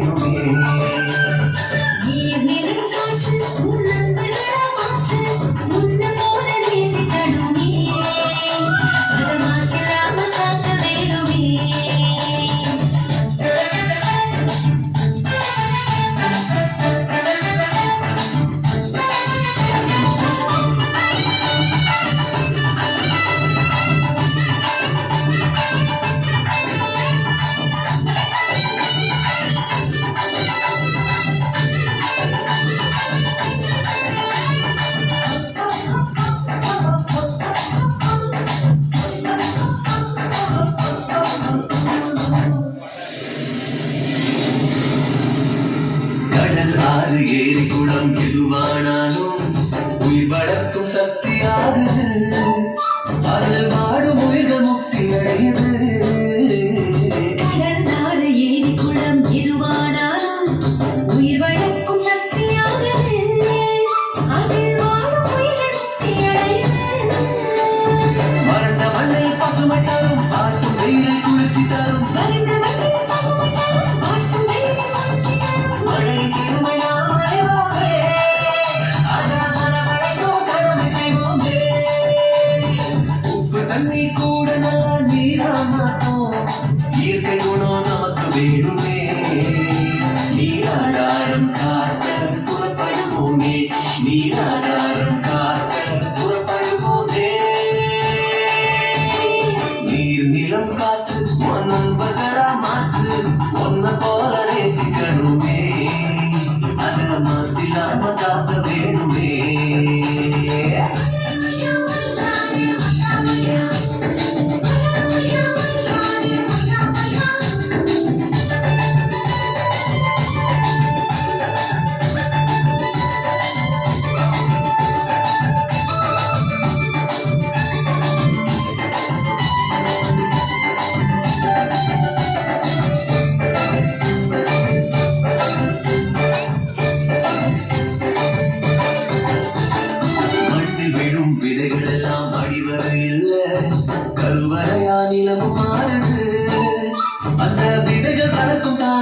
காக்க ஆறு ஏரி குளம் எதுவானாலும் உயிர் வளர்க்கும் சக்தியாகுது. அதில் வாடும் உயிர்கள் முக்தி அடையுது உயிர் வளர்க்கும் சக்தியாகுது. அதில் வாழும் உயிர்கள் முக்தி அடையுது நமக்கு விதைகள் எல்லாம் அடிவர இல்ல கருவறையா நிலம் மாறுது. அந்த விதைகள் பறக்கும் தான்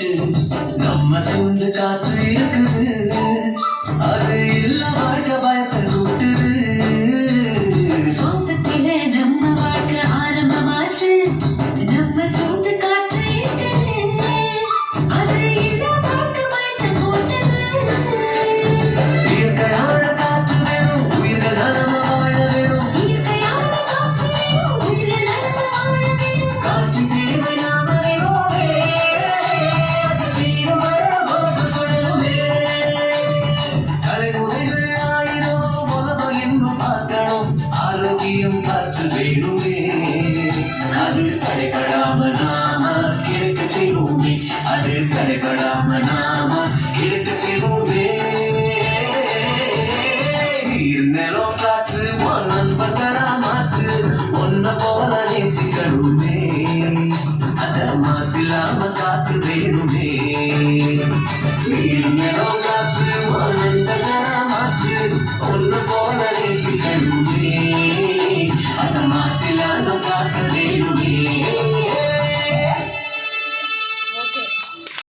காற்று நம்ம சொந்த காற்று இருக்குது. அது இல்ல வாழ்க்கை பயத்தை கூட்டுது. சுவாசத்தில நம்ம வாழ்க்கை ஆரம்பமாச்சு. நம்ம சிறுமே அது தலைபடாம நாம இருக்க சிறுமே நீர் நிலம் காத்து உன் நண்பர் கராமாத்து ஒன்ன போல நேசிக்கணுமே. அத மாசில்லாம காத்து வேணுமே. நீர் நிலம் காத்து உன் நண்பர் கராமாத்து ஒன்ன போல நேசிக்கணுமே. அத மாசில்லாம காத்து